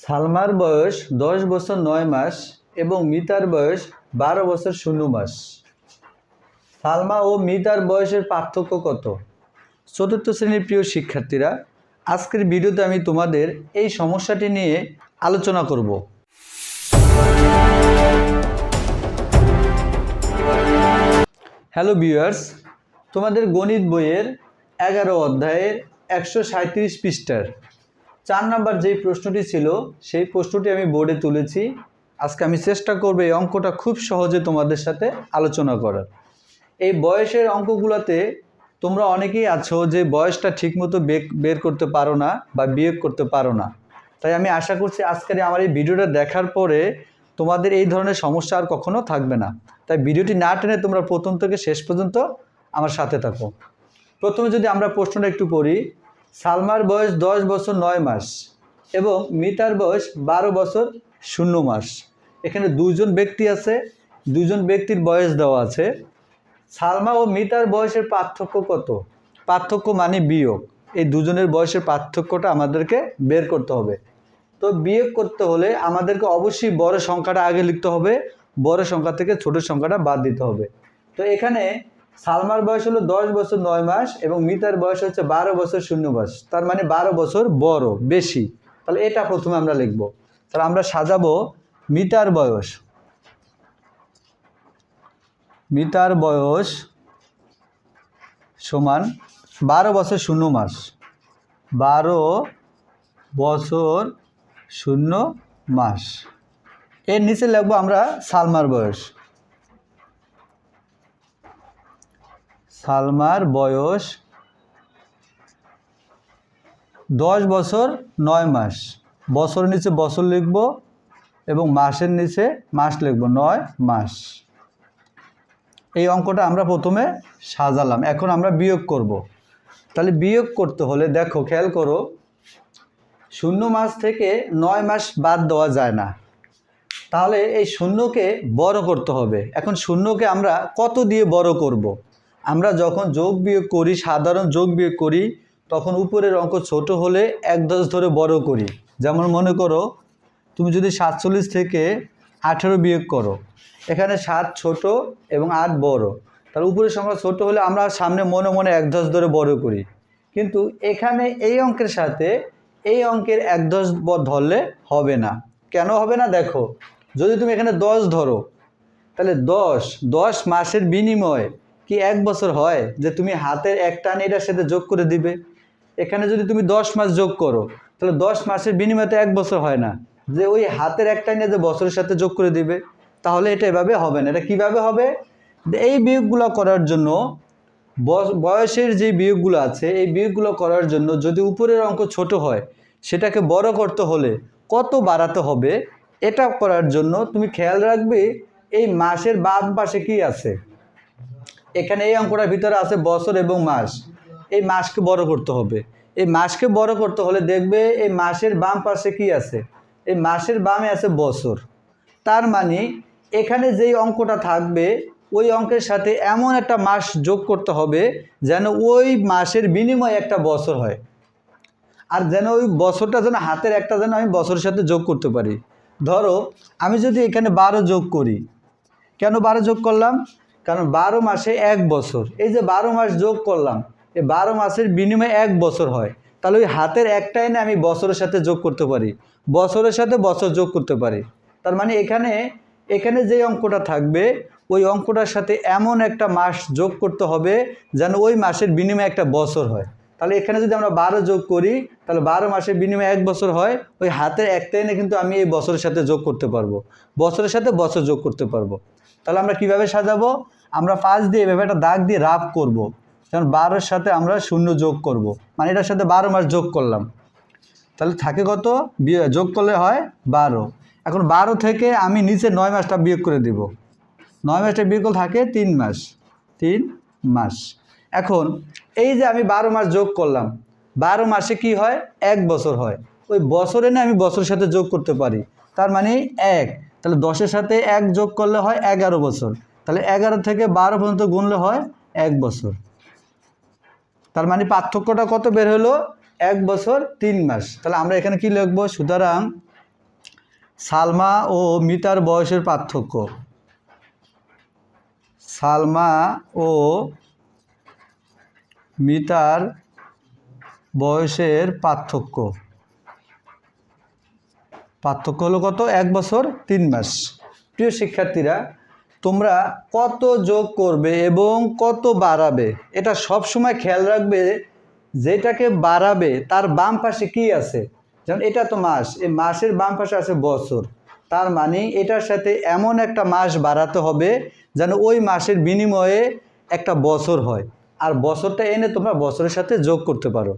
সালমার বয়স দশ বছর নয় মাস এবং মিতার বয়স বারো বছর শূন্য মাস। সালমা ও মিতার বয়সের পার্থক্য কত? চতুর্থ শ্রেণির প্রিয় শিক্ষার্থীরা, আজকের ভিডিওতে আমি তোমাদের এই সমস্যাটি নিয়ে আলোচনা করব। হ্যালো ভিউয়ার্স, তোমাদের গণিত বইয়ের এগারো অধ্যায়ের একশো সাঁত্রিশ পৃষ্ঠার চার নাম্বার যেই প্রশ্নটি ছিল, সেই প্রশ্নটি আমি বোর্ডে তুলেছি। আজকে আমি চেষ্টা করব এই অঙ্কটা খুব সহজে তোমাদের সাথে আলোচনা করার। এই বয়সের অঙ্কগুলোতে তোমরা অনেকেই আছো যে বয়সটা ঠিকমতো বের করতে পারো না বা বিয়োগ করতে পারো না। তাই আমি আশা করছি আজকের আমার এই ভিডিওটা দেখার পরে তোমাদের এই ধরনের সমস্যা আর কখনো থাকবে না। তাই ভিডিওটি না টেনে তোমরা প্রথম থেকে শেষ পর্যন্ত আমার সাথে থাকো। প্রথমে যদি আমরা প্রশ্নটা একটু পড়ি সালমার বয়স দশ বছর নয় মাস এবং মিতার বয়স বারো বছর শূন্য মাস। এখানে দুজন ব্যক্তি আছে, দুজন ব্যক্তির বয়স দেওয়া আছে। সালমা ও মিতার বয়সের পার্থক্য কত? পার্থক্য মানে বিয়োগ। এই দুজনের বয়সের পার্থক্যটা আমাদেরকে বের করতে হবে। তো বিয়োগ করতে হলে আমাদেরকে অবশ্যই বড় সংখ্যাটা আগে লিখতে হবে, বড় সংখ্যা থেকে ছোট সংখ্যাটা বাদ দিতে হবে। তো এখানে সালমার বয়স হলো দশ বছর নয় মাস এবং মিতার বয়স হচ্ছে বারো বছর শূন্য মাস। তার মানে বারো বছর বড়, বেশি। তাহলে এটা প্রথমে আমরা লিখব। তাহলে আমরা সাজাবো মিতার বয়স। মিতার বয়স সমান বারো বছর শূন্য মাস। বারো বছর শূন্য মাস। এর নিচে লিখব আমরা সালমার বয়স। সালমার বয়স দশ বছর নয় মাস বছরের নিচে বছর লিখব এবং মাসের নিচে মাস লিখব, নয় মাস এই অঙ্কটা আমরা প্রথমে সাজালাম, এখন আমরা বিয়োগ করব। তাহলে বিয়োগ করতে হলে দেখো, খেয়াল করো, শূন্য মাস থেকে নয় মাস বাদ দেওয়া যায় না তাহলে এই শূন্যকে বড় করতে হবে এখন শূন্যকে আমরা কত দিয়ে বড় করব। আমরা যখন যোগ বিয়োগ করি, সাধারণ যোগ বিয়োগ করি, তখন উপরের অঙ্ক ছোট হলে এক দশ ধরে বড় করি। যেমন মনে করো, তুমি যদি সাতচল্লিশ থেকে আঠেরো বিয়োগ করো, এখানে সাত ছোট এবং আট বড়। তার উপরের সংখ্যা ছোট হলে আমরা সামনে মনে মনে এক দশ ধরে বড় করি। কিন্তু এখানে এই অঙ্কের সাথে এই অঙ্কের এক দশ ধরলে হবে না। কেন হবে না? দেখো, যদি তুমি এখানে দশ ধরো, তাহলে দশ দশ মাসের বিনিময়ে কি এক বছর হয় যে তুমি হাতের এক টান এটার সাথে যোগ করে দিবে? এখানে যদি তুমি দশ মাস যোগ করো, তাহলে দশ মাসের বিনিময়ে তো এক বছর হয় না। যে ওই হাতের এক টানে যে বছরের সাথে যোগ করে দিবে, তাহলে এটা এভাবে হবে না। এটা কীভাবে হবে? এই বিয়োগগুলো করার জন্য বয়সের যে বিয়োগগুলো আছে, এই বিয়োগগুলো করার জন্য যদি উপরের অঙ্ক ছোট হয়, সেটাকে বড় করতে হলে কত বাড়াতে হবে? এটা করার জন্য তুমি খেয়াল রাখবে, এই মাসের বাম পাশে কি আছে? এখানে এই অঙ্কটার ভিতরে আছে বছর এবং মাস। এই মাসকে বড় করতে হবে। এই মাসকে বড় করতে হলে দেখবে এই মাসের বাম পাশে কি আছে? এই মাসের বামে আছে বছর। তার মানে এখানে যেই অঙ্কটা থাকবে, ওই অঙ্কের সাথে এমন একটা মাস যোগ করতে হবে যেন ওই মাসের বিনিময়ে একটা বছর হয়। আর যেন ওই বছরটা যেন হাতের একটা যেন আমি বছরের সাথে যোগ করতে পারি। ধরো, আমি যদি এখানে বারো যোগ করি, কেন বারো যোগ করলাম? কারণ বারো মাসে এক বছর। এই যে বারো মাস যোগ করলাম এই বারো মাসের বিনিময়ে এক বছর হয়। তাহলে ওই হাতের একটাই না আমি বছরের সাথে যোগ করতে পারি? বছরের সাথে বছর যোগ করতে পারি। তার মানে এখানে এখানে যে অঙ্কটা থাকবে, ওই অঙ্কটার সাথে এমন একটা মাস যোগ করতে হবে যেন ওই মাসের বিনিময়ে একটা বছর হয়। তাহলে এখানে যদি আমরা বারো যোগ করি, তাহলে বারো মাসের বিনিময়ে এক বছর হয়, ওই হাতের একটা এনে কিন্তু আমি এই বছরের সাথে যোগ করতে পারব। বছরের সাথে বছর যোগ করতে পারব। তাহলে আমরা কীভাবে সাজাবো? আমরা পাঁচ দিয়ে এভাবে একটা দাগ দিয়ে রাফ করব। যেমন বারোর সাথে আমরা শূন্য যোগ করব। মানে এটার সাথে বারো মাস যোগ করলাম। তাহলে থাকে কত? যোগ করলে হয় বারো। এখন বারো থেকে আমি নিচে নয় মাসটা বিয়োগ করে দিব। নয় মাসটা বিয়োগ থাকে তিন মাস। তিন মাস। এখন এই যে আমি বারো মাস যোগ করলাম, বারো মাসে কি হয়? এক বছর হয়। ওই বছরে না আমি বছরের সাথে যোগ করতে পারি। তার মানে এক। তাহলে দশের সাথে এক যোগ করলে হয় এগারো বছর। তাহলে এগারো থেকে বারো পর্যন্ত গুনলে হয় এক বছর। তার মানে পার্থক্যটা কত বের হলো? এক বছর তিন মাস। তাহলে আমরা এখানে কি লিখব? সুতরাং সালমা ও মিতার বয়সের পার্থক্য। সালমা ও মিতার বয়সের পার্থক্য। পার্থক্য হলো কত? এক বছর, তিন মাস। প্রিয় শিক্ষার্থীরা, তোমরা কত যোগ করবে এবং কত বাড়াবে? এটা সব সময় খেয়াল রাখবে, যেটাকে বাড়াবে, তার বাম পাশে কি আছে? যেমন এটা তো মাস, এই মাসের বাম পাশে আছে বছর। তার মানে এটার সাথে এমন একটা মাস বাড়াতে হবে যেন ওই মাসের বিনিময়ে একটা বছর হয়। আর বছরটা এনে তোমরা বছরের সাথে যোগ করতে পারো।